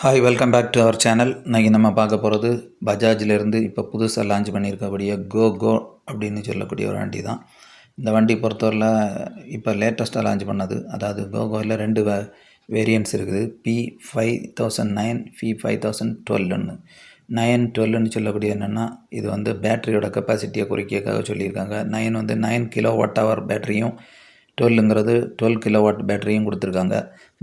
Hi welcome back to our channel இன்றைக்கி நம்ம பார்க்க போகிறது பஜாஜிலேருந்து இப்போ புதுசாக லான்ச் பண்ணியிருக்கக்கூடிய கோ கோ அப்படின்னு சொல்லக்கூடிய ஒரு வண்டி தான். இந்த வண்டி பொறுத்தவரையில் இப்போ லேட்டஸ்ட்டாக லான்ச் பண்ணது. அதாவது கோகோவில் ரெண்டு வே வேரியன்ட்ஸ் இருக்குது. B five thousand nine B five thousand டுவெல்னு nine டுவெல்னு சொல்லக்கூடிய என்னென்னா இது வந்து பேட்டரியோட கெப்பாசிட்டியை குறிக்கிறதுக்காக சொல்லியிருக்காங்க. நயன் வந்து நைன் கிலோ வாட் ஹவர் பேட்டரியும் டுவெல்லுங்கிறது டுவெல் கிலோ வாட் பேட்டரியும் கொடுத்துருக்காங்க.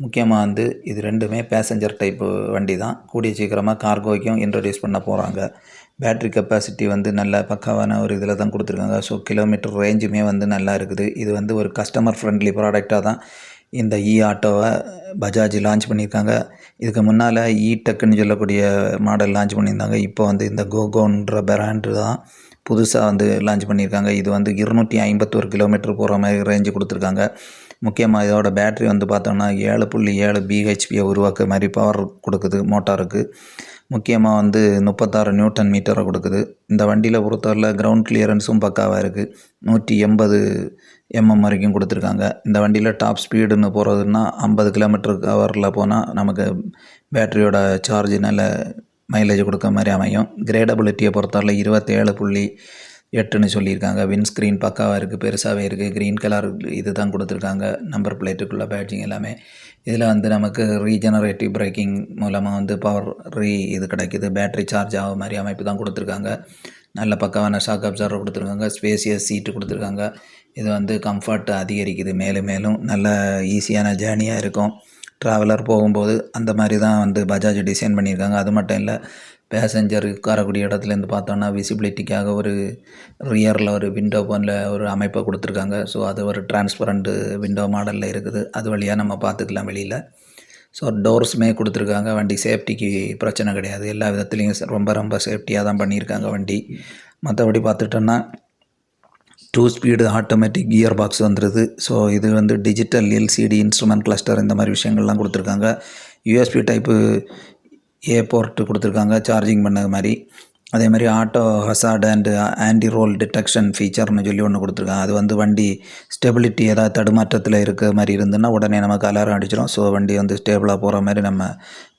முக்கியமாக வந்து இது ரெண்டுமே பேசஞ்சர் டைப்பு வண்டி தான் கூடிய சீக்கிரமாக கார்கோய்க்கும் இன்ட்ரடியூஸ் பண்ண போகிறாங்க பேட்ரி கெப்பாசிட்டி வந்து நல்ல பக்காவான ஒரு இதில் தான் கொடுத்துருக்காங்க. ஸோ கிலோமீட்டர் ரேஞ்சுமே வந்து நல்லா இருக்குது. இது வந்து ஒரு கஸ்டமர் ஃப்ரெண்ட்லி ப்ராடக்டாக தான் இந்த இ ஆட்டோவை பஜாஜ் லான்ச் பண்ணியிருக்காங்க. இதுக்கு முன்னால் இ டெக்குன்னு சொல்லக்கூடிய மாடல் லான்ச் பண்ணியிருந்தாங்க. இப்போ வந்து இந்த கோகோன்ற பிராண்டு தான் புதுசாக வந்து லான்ச் பண்ணியிருக்காங்க. இது வந்து இருநூற்றி ஐம்பத்தோரு கிலோமீட்டர் போகிற மாதிரி ரேஞ்சு கொடுத்துருக்காங்க. முக்கியமாக இதோட பேட்ரி வந்து பார்த்தோம்னா ஏழு புள்ளி ஏழு பிஹெச்பியை உருவாக்க மாதிரி பவர் கொடுக்குது மோட்டாருக்கு முக்கியமாக வந்து முப்பத்தாறு நியூட்டன் மீட்டரை கொடுக்குது. இந்த வண்டியில் பொறுத்தவரையில் கிரவுண்ட் கிளியரன்ஸும் பக்காவாக இருக்குது நூற்றி எண்பது எம்எம் வரைக்கும் கொடுத்துருக்காங்க. இந்த வண்டியில் டாப் ஸ்பீடுன்னு போகிறதுன்னா ஐம்பது கிலோமீட்டர் ஹவரில் போனால் நமக்கு பேட்டரியோட சார்ஜ் நல்ல மைலேஜ் கொடுக்க மாதிரி அமையும். கிரேடபிலிட்டியை பொறுத்தவரையில் இருபத்தேழு புள்ளி எட்டுன்னு சொல்லியிருக்காங்க. விண்ட்ஸ்க்ரீன் பக்காவாக இருக்குது பெருசாகவே இருக்குது க்ரீன் கலர் இது தான் கொடுத்துருக்காங்க. நம்பர் பிளேட்டுக்குள்ள பேட்சிங் எல்லாமே. இதில் வந்து நமக்கு ரீஜெனரேட்டிவ் பிரேக்கிங் மூலமாக வந்து பவர் ரீ இது கிடைக்கிது. பேட்ரி சார்ஜ் ஆக மாதிரி அமைப்பு தான் கொடுத்துருக்காங்க. நல்ல பக்காவான ஷாக் அப்சர்வர் கொடுத்துருக்காங்க. ஸ்பேசியஸ் சீட்டு கொடுத்துருக்காங்க. இது வந்து கம்ஃபர்ட் அதிகரிக்குது. மேலும் மேலும் நல்ல ஈஸியான ஜேர்னியாக இருக்கும். ட்ராவலர் போகும்போது அந்த மாதிரி தான் வந்து பஜாஜ் டிசைன் பண்ணியிருக்காங்க. அது மட்டும் இல்லை பேசஞ்சர் உட்காரக்கூடிய இடத்துலேருந்து பார்த்தோன்னா விசிபிலிட்டிக்காக ஒரு ரியரில் ஒரு விண்டோ போனில் ஒரு அமைப்பை கொடுத்துருக்காங்க. ஸோ அது ஒரு டிரான்ஸ்பரண்ட்டு விண்டோ மாடலில் இருக்குது. அது வழியாக நம்ம பார்த்துக்கலாம் வெளியில். ஸோ டோர்ஸுமே கொடுத்துருக்காங்க. வண்டி சேஃப்டிக்கு பிரச்சனை கிடையாது. எல்லா விதத்துலேயும் ரொம்ப ரொம்ப சேஃப்டியாக தான் பண்ணியிருக்காங்க வண்டி. மற்றபடி பார்த்துட்டோன்னா two speed automatic gear box வந்துடுது ஸோ இது வந்து டிஜிட்டல் எல்சிடி இன்ஸ்ட்ருமெண்ட் கிளஸ்டர் இந்த மாதிரி விஷயங்கள்லாம் கொடுத்துருக்காங்க. யூஎஸ்பி டைப்பு ஏ போர்ட்டு கொடுத்துருக்காங்க சார்ஜிங் பண்ண மாதிரி. அதே மாதிரி auto hazard and anti roll detection ஃபீச்சர்னு சொல்லி ஒன்று கொடுத்துருக்காங்க. அது வந்து வண்டி ஸ்டெபிலிட்டி ஏதாவது தடுமாற்றத்தில் இருக்க மாதிரி இருந்துன்னா உடனே நமக்கு அலாரம் அடிச்சிடும் ஸோ வண்டி வந்து ஸ்டேபிளாக போகிற மாதிரி நம்ம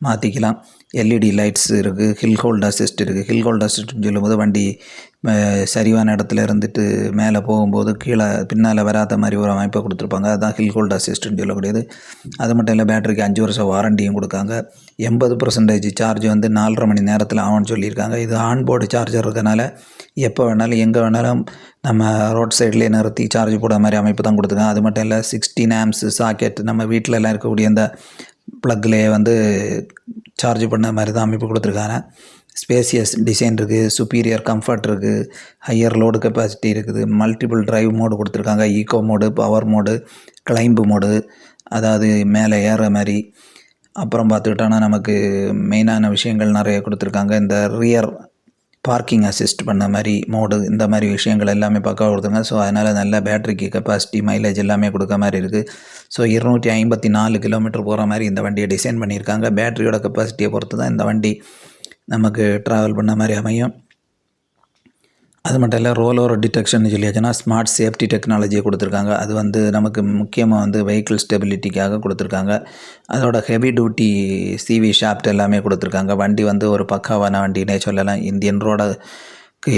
மாற்றிக்கலாம் எல்இடி லைட்ஸ் இருக்குது ஹில் ஹோல்ட் அசிஸ்ட் இருக்குது ஹில் ஹோல்ட் அசிஸ்ட்னு சொல்லும்போது வண்டி சரிவான இடத்துல இருந்துட்டு மேலே போகும்போது கீழே பின்னால் வராத மாதிரி ஒரு அமைப்பை கொடுத்துருப்பாங்க. அதுதான் ஹில் ஹோல்ட் அசிஸ்டன்ட் சொல்லக்கூடியது. அது மட்டும் இல்லை பேட்டரிக்கு அஞ்சு வருஷம் வாரண்டியும் கொடுக்காங்க. எண்பது பர்சன்டேஜ் சார்ஜ் வந்து நாலரை மணி நேரத்தில் ஆகும்னு சொல்லியிருக்காங்க. இது ஆன்போர்டு சார்ஜர் இருக்கனால எப்போ வேணாலும் எங்கே வேணாலும் நம்ம ரோட் சைட்லேயே நிறுத்தி சார்ஜ் போட மாதிரி அமைப்பு தான் கொடுத்துருக்காங்க. அது மட்டும் இல்லை சிக்ஸ்டீன் ஆம்ஸ் சாக்கெட் நம்ம வீட்டிலலாம் இருக்கக்கூடிய அந்த ப்ளக்லேயே வந்து சார்ஜ் பண்ண மாதிரி தான் அமைப்பு கொடுத்துருக்காங்க. ஸ்பேசியஸ் டிசைன் இருக்குது சுப்பீரியர் கம்ஃபர்ட் இருக்குது ஹையர் லோடு கெப்பாசிட்டி இருக்குது மல்டிபிள் ட்ரைவ் மோடு கொடுத்துருக்காங்க eco mode power mode climb mode அதாவது மேலே ஏற மாதிரி. அப்புறம் பார்த்துக்கிட்டோன்னா நமக்கு மெயினான விஷயங்கள் நிறைய கொடுத்துருக்காங்க. இந்த ரியர் பார்க்கிங் அசிஸ்ட் பண்ண மாதிரி மோடு இந்த மாதிரி விஷயங்கள் எல்லாமே பக்கம் கொடுத்துருங்க ஸோ அதனால் நல்ல பேட்டரிக்கு கெப்பாசிட்டி மைலேஜ் எல்லாமே கொடுக்க மாதிரி இருக்குது. ஸோ இருநூற்றி ஐம்பத்தி நாலு கிலோமீட்டர் போகிற மாதிரி இந்த வண்டியை டிசைன் பண்ணியிருக்காங்க. பேட்டரியோட கெப்பாசிட்டியை பொறுத்து தான் இந்த வண்டி நமக்கு ட்ராவல் பண்ண மாதிரி அமையும். அது மட்டும் இல்லை ரோல் ஓவர் டிடெக்ஷன் சொல்லியாச்சுன்னா ஸ்மார்ட் சேஃப்டி டெக்னாலஜியை கொடுத்துருக்காங்க. அது வந்து நமக்கு முக்கியமாக வந்து வெஹிக்கிள் ஸ்டெபிலிட்டிக்காக கொடுத்துருக்காங்க. அதோட ஹெவி டியூட்டி சிவி ஷாப்ட் எல்லாமே கொடுத்துருக்காங்க. வண்டி வந்து ஒரு பக்காவான வண்டினே சொல்லலாம். இந்தியன் ரோட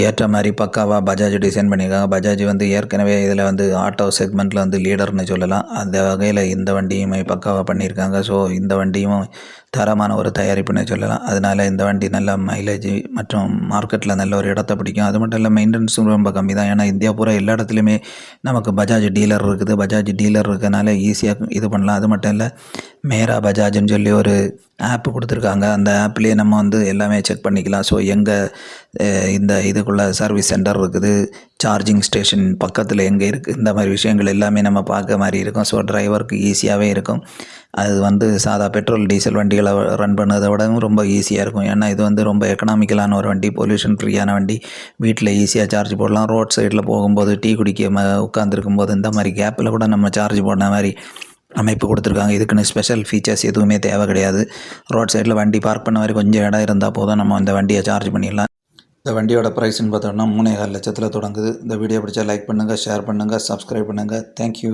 ஏற்ற மாதிரி பக்காவாக பஜாஜ் டிசைன் பண்ணியிருக்காங்க. பஜாஜ் வந்து ஏற்கனவே இதில் வந்து ஆட்டோ செக்மெண்ட்டில் வந்து லீடர்னு சொல்லலாம். அந்த வகையில் இந்த வண்டியுமே பக்காவாக பண்ணியிருக்காங்க. ஸோ இந்த வண்டியும் தரமான ஒரு தயாரிப்புன்னு சொல்லலாம். அதனால் இந்த வண்டி நல்ல மைலேஜ் மற்றும் மார்க்கெட்டில் நல்ல ஒரு இடத்த பிடிக்கும். அது மட்டும் இல்லை மெயின்டெனன்ஸும் ரொம்ப கம்மி தான். ஏன்னா இந்தியா பூரா எல்லா இடத்துலையுமே நமக்கு பஜாஜ் டீலர் இருக்குது. பஜாஜ் டீலர் இருக்கனால ஈஸியாக இது பண்ணலாம். அது மட்டும் இல்லை மேரா பஜாஜ்னு சொல்லி ஒரு ஆப் கொடுத்துருக்காங்க. அந்த ஆப்லேயே நம்ம வந்து எல்லாமே செக் பண்ணிக்கலாம். ஸோ எங்கே இந்த இதுக்குள்ளே சர்வீஸ் சென்டர் இருக்குது. சார்ஜிங் ஸ்டேஷன் பக்கத்தில் எங்கே இருக்குது இந்த மாதிரி விஷயங்கள் எல்லாமே நம்ம பார்க்க மாதிரி இருக்கும். ஸோ டிரைவருக்கு ஈஸியாகவே இருக்கும். அது வந்து சாதா பெட்ரோல் டீசல் வண்டிகளை ரன் பண்ணதை விடவும் ரொம்ப ஈஸியாக இருக்கும். ஏன்னா இது வந்து ரொம்ப எக்கனாமிக்கலான ஒரு வண்டி. பொல்யூஷன் ஃப்ரீயான வண்டி. வீட்டில் ஈஸியாக சார்ஜ் போடலாம். ரோட் சைடில் போகும்போது டீ குடிக்க உட்காந்துருக்கும் போது இந்த மாதிரி கேப்பில் கூட நம்ம சார்ஜ் போடுற மாதிரி அமைப்பு கொடுத்துருக்காங்க. இதுக்குன்னு ஸ்பெஷல் ஃபீச்சர்ஸ் எதுவுமே தேவை கிடையாது. ரோட் சைடில் வண்டி பார்க் பண்ண மாதிரி கொஞ்சம் இடம் இருந்தால் போதும். நம்ம அந்த வண்டியை சார்ஜ் பண்ணிடலாம். இந்த வண்டியோட ப்ரைஸ்ன்னு பார்த்தோம்னா மூணே கால் லட்சத்தில் தொடங்குது. இந்த வீடியோ பிடிச்சா லைக் பண்ணுங்கள் ஷேர் பண்ணுங்கள் சப்ஸ்கிரைப் பண்ணுங்கள் தேங்க்யூ